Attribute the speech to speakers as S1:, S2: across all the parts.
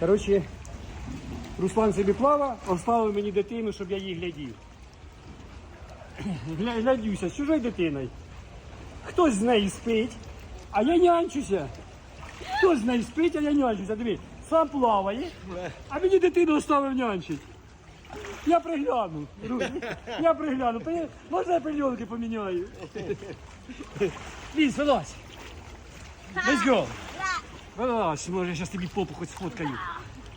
S1: Коротше, Руслан собі плава, оставив мені дитину, щоб я її глядів. Гля- Глядюся з чужою дитиною. Хтось з неї спить, а я нянчуся. Хтось з неї спить, а я нянчуся. Диви, сам плаває, а мені дитину оставив нянчить. Я пригляну. Ру, Я пригляну. Пи- Можна я пильонки поміняю? Лізь, вилазь. Let's go. Вилазь, може я зараз тобі попу хоч сфоткаю.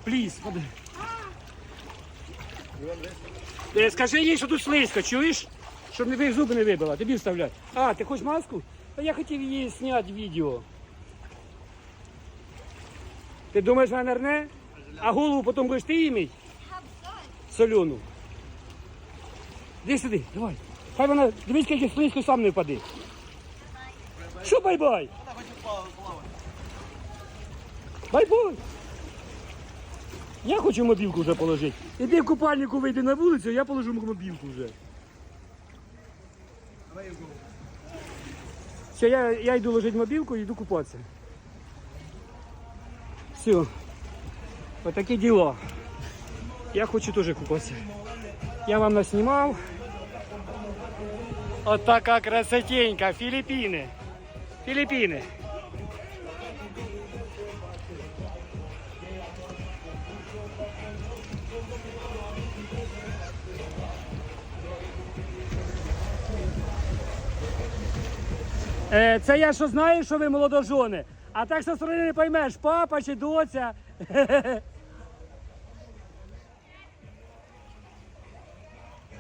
S1: Пліз, ходи. Е, Скажи їй, що тут слизько, чуєш? Щоб не ви зуби не вибила, тобі вставляй. А, ти хочеш маску? Та я хотів її зняти відео. Ти думаєш, вона нерне? А голову потім будеш ти їй? Солену. Іди сюди, давай. Хай вона, дивись, як слизько сам не впаде. Що бай-бай? Бай-бай. Я хочу мобілку вже положити. Іди в купальнику вийди на вулицю, я положу мобілку вже. Все, я, я йду ложити мобілку і йду купатися. Все. Отакі діла. Я хочу теж купатися. Я вам наснімав. От така красотенька. Філіппіни. Філіппіни. Е, Це я що знаю, що ви молодожони. А так со сторони не поймеш, папа чи доця.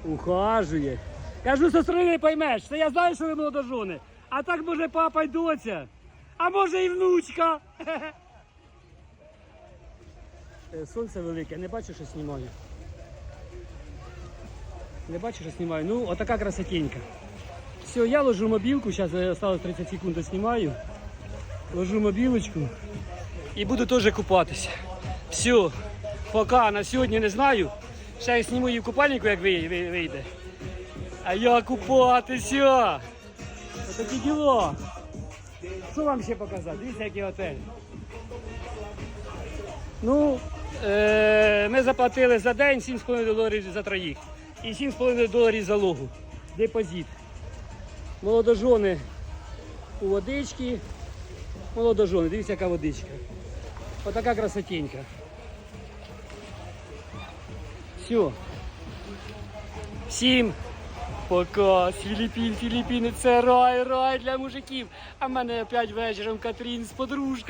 S1: Ухажує. Кажу, со сторони не поймеш. Це я знаю, що ви молодожони. А так може папа й доця. А може і внучка. Е, Сонце велике, не бачу, що знімаю. Не бачу, що знімаю. Ну, отака красотенька. Все, я ложу мобілку, зараз осталось 30 секунд, знімаю. Ложу мобілочку і буду теж купатися. Все, пока на сьогодні не знаю. Ще я зніму її купальнику, як ви- ви- вийде. А я купатися. Отакі діло. Що вам ще показати? Дивіться, який готель. Ну, е- ми заплатили за день 7,5 доларів за троїх. І 7,5 доларів залогу. Депозит. Молодожони у водички. Молодожони, дивіться, яка водичка. Отака красотенька. Все. Всім пока. Філіппін, Філіппіни, це рай, рай для мужиків. А в мене опять вечором Катрін з подружками.